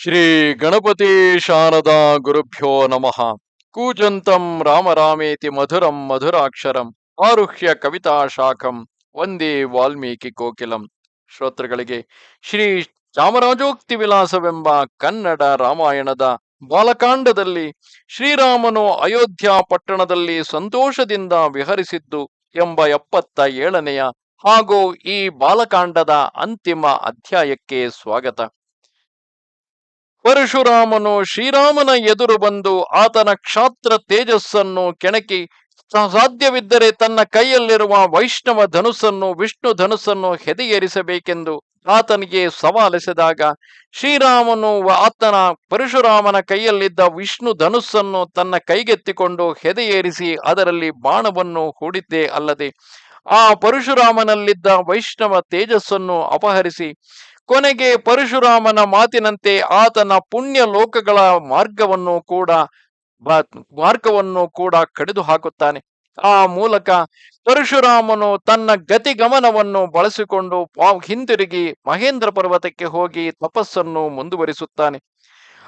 ಶ್ರೀ ಗಣಪತಿ ಶಾರದಾ ಗುರುಭ್ಯೋ ನಮಃ. ಕೂಜಂತಂ ರಾಮ ರಾಮೇತಿ ಮಧುರಂ ಮಧುರಾಕ್ಷರಂ ಆರುಹ್ಯ ಕವಿತಾ ಶಾಖಂ ಒಂದೇ ವಾಲ್ಮೀಕಿ ಕೋಕಿಲಂ. ಶ್ರೋತೃಗಳಿಗೆ ಶ್ರೀ ಚಾಮರಾಜೋಕ್ತಿ ವಿಲಾಸವೆಂಬ ಕನ್ನಡ ರಾಮಾಯಣದ ಬಾಲಕಾಂಡದಲ್ಲಿ ಶ್ರೀರಾಮನು ಅಯೋಧ್ಯ ಪಟ್ಟಣದಲ್ಲಿ ಸಂತೋಷದಿಂದ ವಿಹರಿಸಿದ್ದು ಎಂಬ ಎಪ್ಪತ್ತ ಏಳನೆಯ ಹಾಗೂ ಈ ಬಾಲಕಾಂಡದ ಅಂತಿಮ ಅಧ್ಯಾಯಕ್ಕೆ ಸ್ವಾಗತ. ಪರಶುರಾಮನು ಶ್ರೀರಾಮನ ಎದುರು ಬಂದು ಆತನ ಕ್ಷಾತ್ರ ತೇಜಸ್ಸನ್ನು ಕೆಣಕಿ ಸಾಧ್ಯವಿದ್ದರೆ ತನ್ನ ಕೈಯಲ್ಲಿರುವ ವೈಷ್ಣವ ಧನುಸ್ಸನ್ನು, ವಿಷ್ಣು ಧನುಸ್ಸನ್ನು ಹೆದೆಯೇರಿಸಬೇಕೆಂದು ಆತನಿಗೆ ಸವಾಲೆಸೆದಾಗ ಶ್ರೀರಾಮನು ಆತನ ಪರಶುರಾಮನ ಕೈಯಲ್ಲಿದ್ದ ವಿಷ್ಣು ಧನುಸ್ಸನ್ನು ತನ್ನ ಕೈಗೆತ್ತಿಕೊಂಡು ಹೆದೆಯೇರಿಸಿ ಅದರಲ್ಲಿ ಬಾಣವನ್ನು ಹೂಡಿದ್ದೇ ಅಲ್ಲದೆ ಆ ಪರಶುರಾಮನಲ್ಲಿದ್ದ ವೈಷ್ಣವ ತೇಜಸ್ಸನ್ನು ಅಪಹರಿಸಿ ಕೊನೆಗೆ ಪರಶುರಾಮನ ಮಾತಿನಂತೆ ಆತನ ಪುಣ್ಯ ಲೋಕಗಳ ಮಾರ್ಗವನ್ನು ಕೂಡ ಮಾರ್ಗವನ್ನು ಕೂಡ ಕಡಿದು ಹಾಕುತ್ತಾನೆ. ಆ ಮೂಲಕ ಪರಶುರಾಮನು ತನ್ನ ಗತಿಗಮನವನ್ನು ಬಳಸಿಕೊಂಡು ಹಿಂದಿರುಗಿ ಮಹೇಂದ್ರ ಪರ್ವತಕ್ಕೆ ಹೋಗಿ ತಪಸ್ಸನ್ನು ಮುಂದುವರಿಸುತ್ತಾನೆ.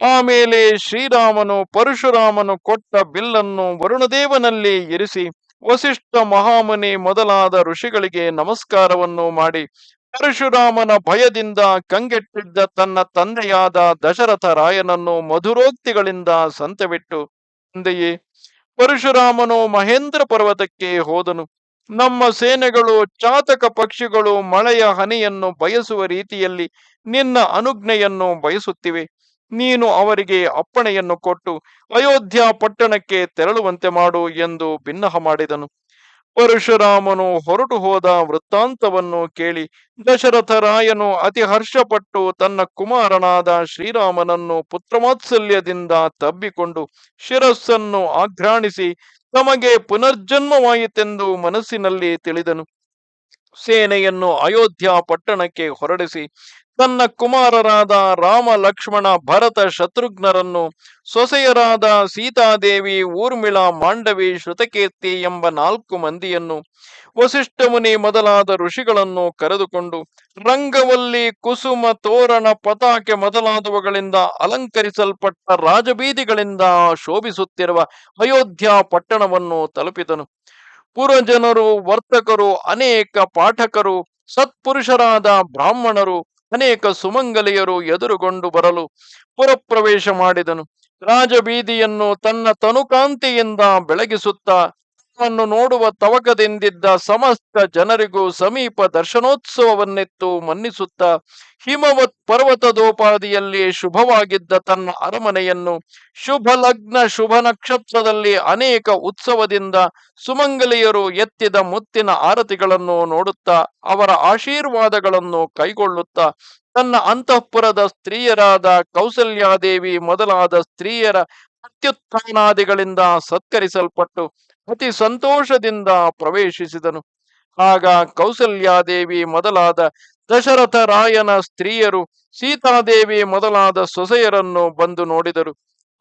ಆಮೇಲೆ ಶ್ರೀರಾಮನು ಪರಶುರಾಮನು ಕೊಟ್ಟ ಬಿಲ್ಲನ್ನು ವರುಣದೇವನಲ್ಲಿ ಇರಿಸಿ, ವಸಿಷ್ಠ ಮಹಾಮುನಿ ಮೊದಲಾದ ಋಷಿಗಳಿಗೆ ನಮಸ್ಕಾರವನ್ನು ಮಾಡಿ ಪರಶುರಾಮನ ಭಯದಿಂದ ಕಂಗೆಟ್ಟಿದ್ದ ತನ್ನ ತಂದೆಯಾದ ದಶರಥ ರಾಯನನ್ನು ಮಧುರೋಕ್ತಿಗಳಿಂದ ಸಂತವಿಟ್ಟು ತಂದೆಯೇ ಪರಶುರಾಮನು ಮಹೇಂದ್ರ ಪರ್ವತಕ್ಕೆ ಹೋದನು. ನಮ್ಮ ಸೇನೆಗಳು, ಚಾತಕ ಪಕ್ಷಿಗಳು, ಮಳೆಯ ಹನಿಯನ್ನು ಬಯಸುವ ರೀತಿಯಲ್ಲಿ ನಿನ್ನ ಅನುಜ್ಞೆಯನ್ನು ಬಯಸುತ್ತಿವೆ. ನೀನು ಅವರಿಗೆ ಅಪ್ಪಣೆಯನ್ನು ಕೊಟ್ಟು, ಅಯೋಧ್ಯ ಪಟ್ಟಣಕ್ಕೆ ತೆರಳುವಂತೆ ಮಾಡು ಎಂದು ಭಿನ್ನಹ ಮಾಡಿದನು. ಪರಶುರಾಮನು ಹೊರಟು ಹೋದ ವೃತ್ತಾಂತವನ್ನು ಕೇಳಿ ದಶರಥರಾಯನು ಅತಿ ಹರ್ಷಪಟ್ಟು ತನ್ನ ಕುಮಾರನಾದ ಶ್ರೀರಾಮನನ್ನು ಪುತ್ರಮಾತ್ಸಲ್ಯದಿಂದ ತಬ್ಬಿಕೊಂಡು ಶಿರಸ್ಸನ್ನು ಆಘ್ರಾಣಿಸಿ ತಮಗೆ ಪುನರ್ಜನ್ಮವಾಯಿತೆಂದು ಮನಸ್ಸಿನಲ್ಲಿ ತಿಳಿದನು. ಸೇನೆಯನ್ನು ಅಯೋಧ್ಯ ಪಟ್ಟಣಕ್ಕೆ ಹೊರಡಿಸಿ ತನ್ನ ಕುಮಾರರಾದ ರಾಮ ಲಕ್ಷ್ಮಣ ಭರತ ಶತ್ರುಘ್ನರನ್ನು ಸೊಸೆಯರಾದ ಸೀತಾದೇವಿ ಊರ್ಮಿಳಾ ಮಾಂಡವಿ ಶ್ರುತಕೀರ್ತಿ ಎಂಬ ನಾಲ್ಕು ಮಂದಿಯನ್ನು ವಸಿಷ್ಠ ಮುನಿ ಮೊದಲಾದ ಋಷಿಗಳನ್ನು ಕರೆದುಕೊಂಡು ರಂಗವಲ್ಲಿ ಕುಸುಮ ತೋರಣ ಪತಾಕೆ ಮೊದಲಾದವುಗಳಿಂದ ಅಲಂಕರಿಸಲ್ಪಟ್ಟ ರಾಜಬೀದಿಗಳಿಂದ ಶೋಭಿಸುತ್ತಿರುವ ಅಯೋಧ್ಯ ಪಟ್ಟಣವನ್ನು ತಲುಪಿದನು. ಪುರಜನರು ವರ್ತಕರು, ಅನೇಕ ಪಾಠಕರು, ಸತ್ಪುರುಷರಾದ ಬ್ರಾಹ್ಮಣರು ಅನೇಕ ಸುಮಂಗಲಿಯರು ಎದುರುಗೊಂಡು ಬರಲು ಪುರಪ್ರವೇಶ ಮಾಡಿದನು. ರಾಜಬೀದಿಯನ್ನು ತನ್ನ ತನುಕಾಂತಿಯಿಂದ ಬೆಳಗಿಸುತ್ತಾ ತನ್ನನ್ನು ನೋಡುವ ತವಕದಿಂದಿದ್ದ ಸಮಸ್ತ ಜನರಿಗೂ ಸಮೀಪ ದರ್ಶನೋತ್ಸವವನ್ನೆತ್ತು ಮನ್ನಿಸುತ್ತ ಹಿಮವತ್ ಪರ್ವತದೋಪಾದಿಯಲ್ಲಿ ಶುಭವಾಗಿದ್ದ ತನ್ನ ಅರಮನೆಯನ್ನು ಶುಭ ಲಗ್ನ ಶುಭ ನಕ್ಷತ್ರದಲ್ಲಿ ಅನೇಕ ಉತ್ಸವದಿಂದ ಸುಮಂಗಲಿಯರು ಎತ್ತಿದ ಮುತ್ತಿನ ಆರತಿಗಳನ್ನು ನೋಡುತ್ತಾ ಅವರ ಆಶೀರ್ವಾದಗಳನ್ನು ಕೈಗೊಳ್ಳುತ್ತಾ ತನ್ನ ಅಂತಃಪುರದ ಸ್ತ್ರೀಯರಾದ ಕೌಸಲ್ಯಾದೇವಿ ಮೊದಲಾದ ಸ್ತ್ರೀಯರ ಅತ್ಯುತ್ಥಾನಾದಿಗಳಿಂದ ಸತ್ಕರಿಸಲ್ಪಟ್ಟು ಅತಿ ಸಂತೋಷದಿಂದ ಪ್ರವೇಶಿಸಿದನು. ಆಗ ಕೌಸಲ್ಯಾದೇವಿ ಮೊದಲಾದ ದಶರಥ ರಾಯನ ಸ್ತ್ರೀಯರು ಸೀತಾದೇವಿ ಮೊದಲಾದ ಸೊಸೆಯರನ್ನು ಬಂದು ನೋಡಿದರು.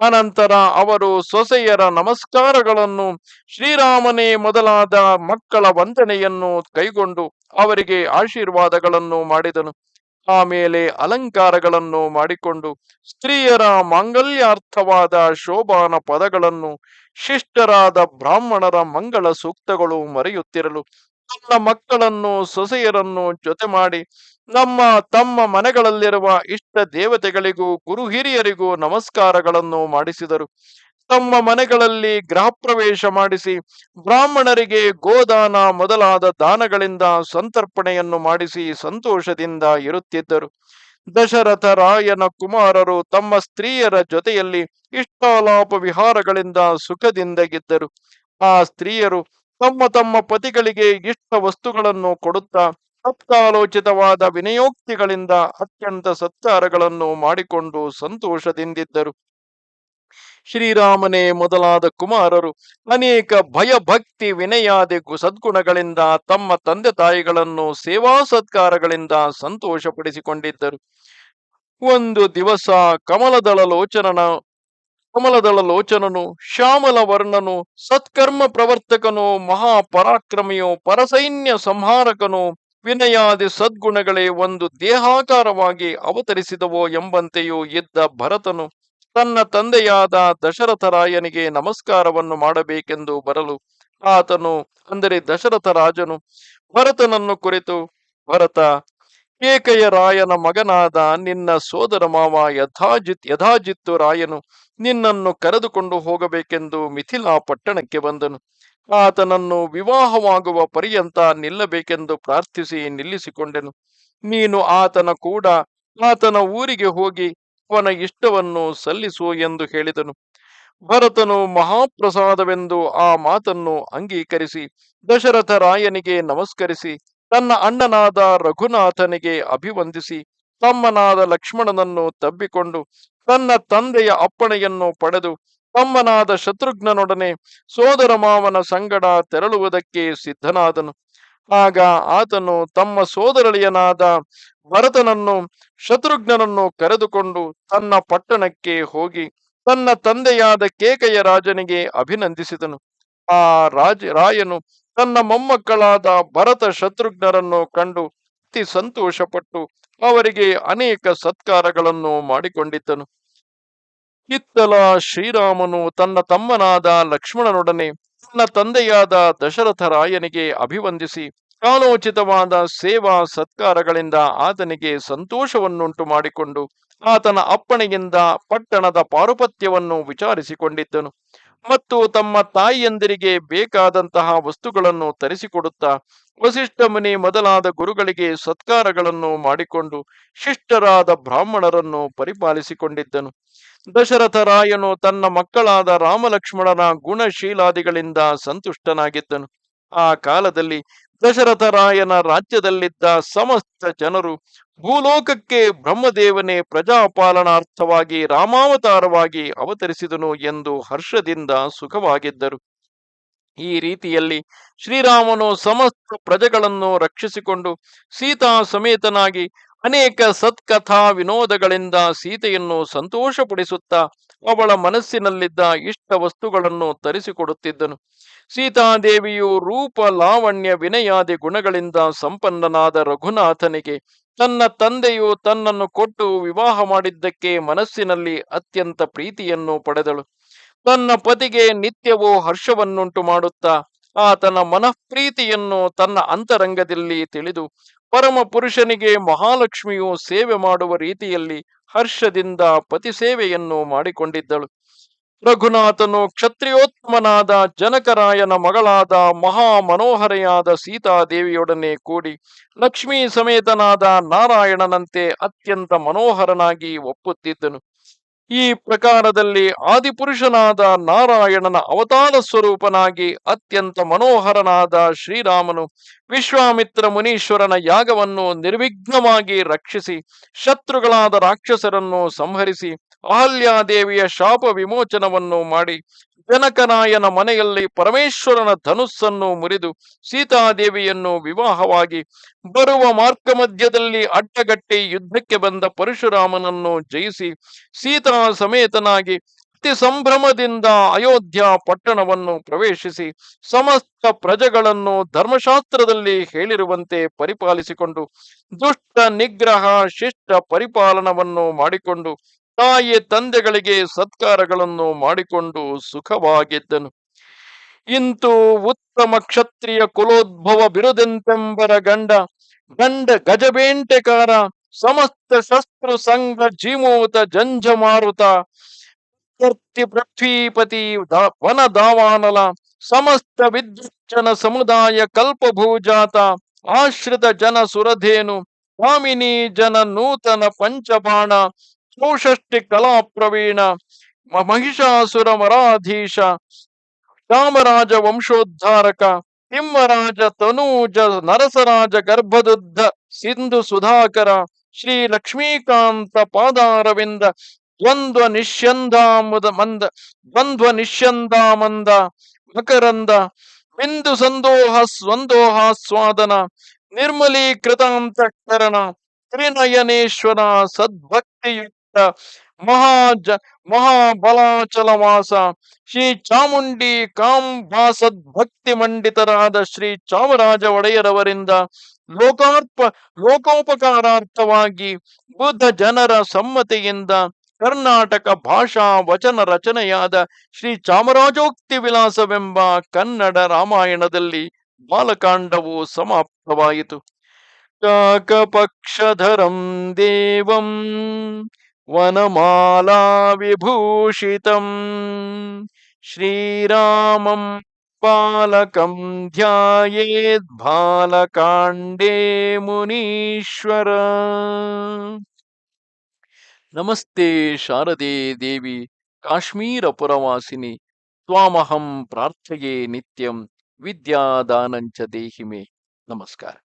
ಅನಂತರ ಅವರು ಸೊಸೆಯರ ನಮಸ್ಕಾರಗಳನ್ನು ಶ್ರೀರಾಮನೇ ಮೊದಲಾದ ಮಕ್ಕಳ ವಂದನೆಯನ್ನು ಕೈಗೊಂಡು ಅವರಿಗೆ ಆಶೀರ್ವಾದಗಳನ್ನು ಮಾಡಿದನು. ಆಮೇಲೆ ಅಲಂಕಾರಗಳನ್ನು ಮಾಡಿಕೊಂಡು ಸ್ತ್ರೀಯರ ಮಾಂಗಲ್ಯಾರ್ಥವಾದ ಶೋಭಾನ ಪದಗಳನ್ನು ಶಿಷ್ಟರಾದ ಬ್ರಾಹ್ಮಣರ ಮಂಗಳ ಸೂಕ್ತಗಳು ಮರೆಯುತ್ತಿರಲು ತನ್ನ ಮಕ್ಕಳನ್ನು, ಸೊಸೆಯರನ್ನು ಜೊತೆ ಮಾಡಿ ನಮ್ಮ, ತಮ್ಮ ಮನೆಗಳಲ್ಲಿರುವ ಇಷ್ಟ ದೇವತೆಗಳಿಗೂ, ಗುರು ಹಿರಿಯರಿಗೂ ನಮಸ್ಕಾರಗಳನ್ನು ಮಾಡಿಸಿದರು. ತಮ್ಮ ಮನೆಗಳಲ್ಲಿ ಗೃಹ ಪ್ರವೇಶ ಮಾಡಿಸಿ ಬ್ರಾಹ್ಮಣರಿಗೆ ಗೋದಾನ ಮೊದಲಾದ ದಾನಗಳಿಂದ ಸಂತರ್ಪಣೆಯನ್ನು ಮಾಡಿಸಿ ಸಂತೋಷದಿಂದ ಇರುತ್ತಿದ್ದರು. ದಶರಥ ರಾಯನ ಕುಮಾರರು ತಮ್ಮ ಸ್ತ್ರೀಯರ ಜೊತೆಯಲ್ಲಿ ಇಷ್ಟಾಲಾಪ ವಿಹಾರಗಳಿಂದ ಸುಖದಿಂದಗಿದ್ದರು ಆ ಸ್ತ್ರೀಯರು ತಮ್ಮ ತಮ್ಮ ಪತಿಗಳಿಗೆ ಇಷ್ಟ ವಸ್ತುಗಳನ್ನು ಕೊಡುತ್ತಾ ಸಪ್ತಾಲೋಚಿತವಾದ ವಿನಯೋಕ್ತಿಗಳಿಂದ ಅತ್ಯಂತ ಸತ್ಕಾರಗಳನ್ನು ಮಾಡಿಕೊಂಡು ಸಂತೋಷದಿಂದಿದ್ದರು. ಶ್ರೀರಾಮನೇ ಮೊದಲಾದ ಕುಮಾರರು ಅನೇಕ ಭಯಭಕ್ತಿ ವಿನಯಾದಿ ಸದ್ಗುಣಗಳಿಂದ ತಮ್ಮ ತಂದೆ ತಾಯಿಗಳನ್ನು ಸೇವಾ ಸತ್ಕಾರಗಳಿಂದ ಸಂತೋಷಪಡಿಸಿಕೊಂಡಿದ್ದರು. ಒಂದು ದಿವಸ ಕಮಲದಳ ಲೋಚನನ ಕಮಲದಳ ಲೋಚನನು ಶ್ಯಾಮಲ ವರ್ಣನು ಸತ್ಕರ್ಮ ಪ್ರವರ್ತಕನು, ಮಹಾಪರಾಕ್ರಮಿಯು, ಪರಸೈನ್ಯ ಸಂಹಾರಕನು, ವಿನಯಾದಿ ಸದ್ಗುಣಗಳೇ ಒಂದು ದೇಹಾಕಾರವಾಗಿ ಅವತರಿಸಿದವೋ ಎಂಬಂತೆಯೂ ಇದ್ದ ಭರತನು ತನ್ನ ತಂದೆಯಾದ ದಶರಥರಾಯನಿಗೆ ನಮಸ್ಕಾರವನ್ನು ಮಾಡಬೇಕೆಂದು ಬರಲು ಆತನು, ಅಂದರೆ ದಶರಥ ರಾಜನು, ಭರತನನ್ನು ಕುರಿತು, ಭರತ ಕೇಕಯ ರಾಯನ ಮಗನಾದ ನಿನ್ನ ಸೋದರ ಮಾವ ಯಥಾಜಿತ್, ಯಥಾಜಿತ್ತು ರಾಯನು ನಿನ್ನನ್ನು ಕರೆದುಕೊಂಡು ಹೋಗಬೇಕೆಂದು ಮಿಥಿಲಾ ಪಟ್ಟಣಕ್ಕೆ ಬಂದನು. ಆತನನ್ನು ವಿವಾಹವಾಗುವ ಪರ್ಯಂತ ನಿಲ್ಲಬೇಕೆಂದು ಪ್ರಾರ್ಥಿಸಿ ನಿಲ್ಲಿಸಿಕೊಂಡೆನು. ನೀನು ಆತನ ಕೂಡ ಆತನ ಊರಿಗೆ ಹೋಗಿ ಅವನ ಇಷ್ಟವನ್ನು ಸಲ್ಲಿಸು ಎಂದು ಹೇಳಿದನು. ಭರತನು ಮಹಾಪ್ರಸಾದವೆಂದು ಆ ಮಾತನ್ನು ಅಂಗೀಕರಿಸಿ, ದಶರಥ ರಾಯನಿಗೆ ನಮಸ್ಕರಿಸಿ, ತನ್ನ ಅಣ್ಣನಾದ ರಘುನಾಥನಿಗೆ ಅಭಿವಂದಿಸಿ, ತಮ್ಮನಾದ ಲಕ್ಷ್ಮಣನನ್ನು ತಬ್ಬಿಕೊಂಡು, ತನ್ನ ತಂದೆಯ ಅಪ್ಪಣೆಯನ್ನು ಪಡೆದು, ತಮ್ಮನಾದ ಶತ್ರುಘ್ನನೊಡನೆ ಸೋದರ ಮಾವನ ಸಂಗಡ ತೆರಳುವುದಕ್ಕೆ ಸಿದ್ಧನಾದನು. ಆಗ ಆತನು ತಮ್ಮ ಸೋದರಳಿಯನಾದ ಭರತನನ್ನು ಶತ್ರುಘ್ನನನ್ನು ಕರೆದುಕೊಂಡು ತನ್ನ ಪಟ್ಟಣಕ್ಕೆ ಹೋಗಿ ತನ್ನ ತಂದೆಯಾದ ಕೇಕಯ ರಾಜನಿಗೆ ಅಭಿನಂದಿಸಿದನು. ಆ ರಾಜ, ರಾಯನು ತನ್ನ ಮೊಮ್ಮಕ್ಕಳಾದ ಭರತ ಶತ್ರುಘ್ನರನ್ನು ಕಂಡು ಅತಿ ಸಂತೋಷಪಟ್ಟು ಅವರಿಗೆ ಅನೇಕ ಸತ್ಕಾರಗಳನ್ನು ಮಾಡಿಕೊಂಡಿದ್ದನು. ಇತ್ತಲ ಶ್ರೀರಾಮನು ತನ್ನ ತಮ್ಮನಾದ ಲಕ್ಷ್ಮಣನೊಡನೆ ತನ್ನ ತಂದೆಯಾದ ದಶರಥ ರಾಯನಿಗೆ ಅಭಿವಂದಿಸಿ ಕಾಲೋಚಿತವಾದ ಸೇವಾ ಸತ್ಕಾರಗಳಿಂದ ಆತನಿಗೆ ಸಂತೋಷವನ್ನುಂಟು ಮಾಡಿಕೊಂಡು ಆತನ ಅಪ್ಪಣೆಯಿಂದ ಪಟ್ಟಣದ ಪಾರುಪತ್ಯವನ್ನು ವಿಚಾರಿಸಿಕೊಂಡಿದ್ದನು. ಮತ್ತು ತಮ್ಮ ತಾಯಿಯಂದಿರಿಗೆ ಬೇಕಾದಂತಹ ವಸ್ತುಗಳನ್ನು ತರಿಸಿಕೊಡುತ್ತಾ ವಸಿಷ್ಠ ಮುನಿ ಮೊದಲಾದ ಗುರುಗಳಿಗೆ ಸತ್ಕಾರಗಳನ್ನು ಮಾಡಿಕೊಂಡು ಶಿಷ್ಟರಾದ ಬ್ರಾಹ್ಮಣರನ್ನು ಪರಿಪಾಲಿಸಿಕೊಂಡಿದ್ದನು. ದಶರಥ ರಾಯನು ತನ್ನ ಮಕ್ಕಳಾದ ರಾಮಲಕ್ಷ್ಮಣನ ಗುಣಶೀಲಾದಿಗಳಿಂದ ಸಂತುಷ್ಟನಾಗಿದ್ದನು. ಆ ಕಾಲದಲ್ಲಿ ದಶರಥ ರಾಯನ ರಾಜ್ಯದಲ್ಲಿದ್ದ ಸಮಸ್ತ ಜನರು ಭೂಲೋಕಕ್ಕೆ ಬ್ರಹ್ಮದೇವನೇ ಪ್ರಜಾಪಾಲನಾರ್ಥವಾಗಿ ರಾಮಾವತಾರವಾಗಿ ಅವತರಿಸಿದನು ಎಂದು ಹರ್ಷದಿಂದ ಸುಖವಾಗಿದ್ದರು. ಈ ರೀತಿಯಲ್ಲಿ ಶ್ರೀರಾಮನು ಸಮಸ್ತ ಪ್ರಜೆಗಳನ್ನು ರಕ್ಷಿಸಿಕೊಂಡು ಸೀತಾ ಸಮೇತನಾಗಿ ಅನೇಕ ಸತ್ಕಥಾ ವಿನೋದಗಳಿಂದ ಸೀತೆಯನ್ನು ಸಂತೋಷಪಡಿಸುತ್ತಾ ಅವಳ ಮನಸ್ಸಿನಲ್ಲಿದ್ದ ಇಷ್ಟ ವಸ್ತುಗಳನ್ನು ತರಿಸಿಕೊಡುತ್ತಿದ್ದನು. ಸೀತಾದೇವಿಯು ರೂಪ ಲಾವಣ್ಯ ವಿನಯಾದಿ ಗುಣಗಳಿಂದ ಸಂಪನ್ನನಾದ ರಘುನಾಥನಿಗೆ ತನ್ನ ತಂದೆಯು ತನ್ನನ್ನು ಕೊಟ್ಟು ವಿವಾಹ ಮಾಡಿದ್ದಕ್ಕೆ ಮನಸ್ಸಿನಲ್ಲಿ ಅತ್ಯಂತ ಪ್ರೀತಿಯನ್ನು ಪಡೆದಳು. ತನ್ನ ಪತಿಗೆ ನಿತ್ಯವೂ ಹರ್ಷವನ್ನುಂಟು ಮಾಡುತ್ತಾ ಆತನ ಮನಃಪ್ರೀತಿಯನ್ನು ತನ್ನ ಅಂತರಂಗದಲ್ಲಿ ತಿಳಿದು ಪರಮ ಪುರುಷನಿಗೆ ಮಹಾಲಕ್ಷ್ಮಿಯು ಸೇವೆ ಮಾಡುವ ರೀತಿಯಲ್ಲಿ ಹರ್ಷದಿಂದ ಪತಿ ಸೇವೆಯನ್ನು ಮಾಡಿಕೊಂಡಿದ್ದಳು. ರಘುನಾಥನು ಕ್ಷತ್ರಿಯೋತ್ಮನಾದ ಜನಕರಾಯನ ಮಗಳಾದ ಮಹಾ ಮನೋಹರೆಯಾದ ಸೀತಾದೇವಿಯೊಡನೆ ಕೂಡಿ ಲಕ್ಷ್ಮೀ ಸಮೇತನಾದ ನಾರಾಯಣನಂತೆ ಅತ್ಯಂತ ಮನೋಹರನಾಗಿ ಒಪ್ಪುತ್ತಿದ್ದನು. ಈ ಪ್ರಕಾರದಲ್ಲಿ ಆದಿಪುರುಷನಾದ ನಾರಾಯಣನ ಅವತಾರ ಸ್ವರೂಪನಾಗಿ ಅತ್ಯಂತ ಮನೋಹರನಾದ ಶ್ರೀರಾಮನು ವಿಶ್ವಾಮಿತ್ರ ಮುನೀಶ್ವರನ ಯಾಗವನ್ನು ನಿರ್ವಿಘ್ನವಾಗಿ ರಕ್ಷಿಸಿ, ಶತ್ರುಗಳಾದ ರಾಕ್ಷಸರನ್ನು ಸಂಹರಿಸಿ ಅಹಲ್ಯಾದೇವಿಯ ಶಾಪ ವಿಮೋಚನವನ್ನು ಮಾಡಿ ಜನಕನಾಯನ ಮನೆಯಲ್ಲಿ ಪರಮೇಶ್ವರನ ಧನುಸ್ಸನ್ನು ಮುರಿದು ಸೀತಾದೇವಿಯನ್ನು ವಿವಾಹವಾಗಿ ಬರುವ ಮಾರ್ಗ ಮಧ್ಯದಲ್ಲಿ ಅಡ್ಡಗಟ್ಟಿ ಯುದ್ಧಕ್ಕೆ ಬಂದ ಪರಶುರಾಮನನ್ನು ಜಯಿಸಿ ಸೀತಾ ಸಮೇತನಾಗಿ ಅತಿ ಸಂಭ್ರಮದಿಂದ ಅಯೋಧ್ಯ ಪಟ್ಟಣವನ್ನು ಪ್ರವೇಶಿಸಿ ಸಮಸ್ತ ಪ್ರಜೆಗಳನ್ನು ಧರ್ಮಶಾಸ್ತ್ರದಲ್ಲಿ ಹೇಳಿರುವಂತೆ ಪರಿಪಾಲಿಸಿಕೊಂಡು ದುಷ್ಟ ನಿಗ್ರಹ ಶಿಷ್ಟ ಪರಿಪಾಲನವನ್ನು ಮಾಡಿಕೊಂಡು ತಾಯಿ ತಂದೆಗಳಿಗೆ ಸತ್ಕಾರಗಳನ್ನು ಮಾಡಿಕೊಂಡು ಸುಖವಾಗಿದ್ದನು. ಇಂತು ಉತ್ತಮ ಕ್ಷತ್ರಿಯ ಕುಲೋದ್ಭವ ಬಿರುದೆಂತೆಂಬರ ಗಂಡ ಗಂಡ ಗಜಬೇಂಟೆಕಾರ, ಸಮಸ್ತ ಶಸ್ತ್ರ ಸಂಘ ಜೀಮೂತ ಜಂಜಮಾರುತ ಪೃಥ್ವೀಪತಿ ವನ ದಾವಾನಲ, ಸಮಸ್ತ ವಿದ್ಯುಜ್ಜನ ಸಮುದಾಯ ಕಲ್ಪಭೂಜಾತ, ಆಶ್ರಿತ ಜನ ಸುರಧೇನು ಸ್ವಾಮಿನಿ ಜನ ನೂತನ ಪಂಚಬಾಣ ಚೌಷಷ್ಟಿ ಕಲಾ ಪ್ರವೀಣ ಮಹಿಷಾಸುರ ಮರಾಧೀಶ ರಾಮರಾಜ ವಂಶೋದ್ಧಾರಕ ತಿಮ್ಮರಾಜ ತನೂಜ ನರಸರಾಜ ಗರ್ಭದುದ್ಧ ಸಿಂಧು ಸುಧಾಕರ ಶ್ರೀ ಲಕ್ಷ್ಮೀಕಾಂತ ಪಾದಾರವಿಂದ ದ್ವಂದ್ವ ನಿಶ್ಯಂದಾಮುದ ಮಂದ ದ್ವಂದ್ವ ನಿಶ್ಯಂದಾಮಂದ ಮಕರಂದ ಬಿಂದು ಸಂದೋಹ ಸ್ವಂದೋಹಾಸ್ವಾದನ ನಿರ್ಮಲೀಕೃತಾಂತಃಕರಣ ತ್ರಿನಯನೇಶ್ವರ ಸದ್ಭಕ್ತಿಯುಕ್ತ ಮಹಾಜ ಮಹಾಬಲಾಚಲವಾಸ. ಶ್ರೀ ಚಾಮುಂಡಿ ಕಾಂಭಾಸದ್ ಸದ್ಭಕ್ತಿ ಮಂಡಿತರಾದ ಶ್ರೀ ಚಾಮರಾಜ ಒಡೆಯರವರಿಂದ ಲೋಕಾರ್ಪ ಲೋಕೋಪಕಾರಾರ್ಥವಾಗಿ ಬುದ್ಧ ಜನರ ಸಮ್ಮತಿಯಿಂದ ಕರ್ನಾಟಕ ಭಾಷಾ ವಚನ ರಚನೆಯಾದ ಶ್ರೀ ಚಾಮರಾಜೋಕ್ತಿ ವಿಲಾಸವೆಂಬ ಕನ್ನಡ ರಾಮಾಯಣದಲ್ಲಿ ಬಾಲಕಾಂಡವು ಸಮಾಪ್ತವಾಯಿತು. ಕಾಕಪಕ್ಷಧರಂ ದೇವಂ ಶ್ರೀರಾಮಂ ಬಾಲಕಂ ಧ್ಯಾಯೇದ್ ಬಾಲಕಾಂಡೇ ಮುನೀಶ್ವರ. ನಮಸ್ತೆ ಶಾರದೆ ದೇವಿ ಕಾಶ್ಮೀರ ಪುರವಾಸಿನಿ. ತ್ವಾಮಹಂ ಪ್ರಾರ್ಥಯೇ ನಿತ್ಯಂ ವಿದ್ಯಾದಾನಂಚ ದೇಹಿಮೆ. ನಮಸ್ಕಾರ.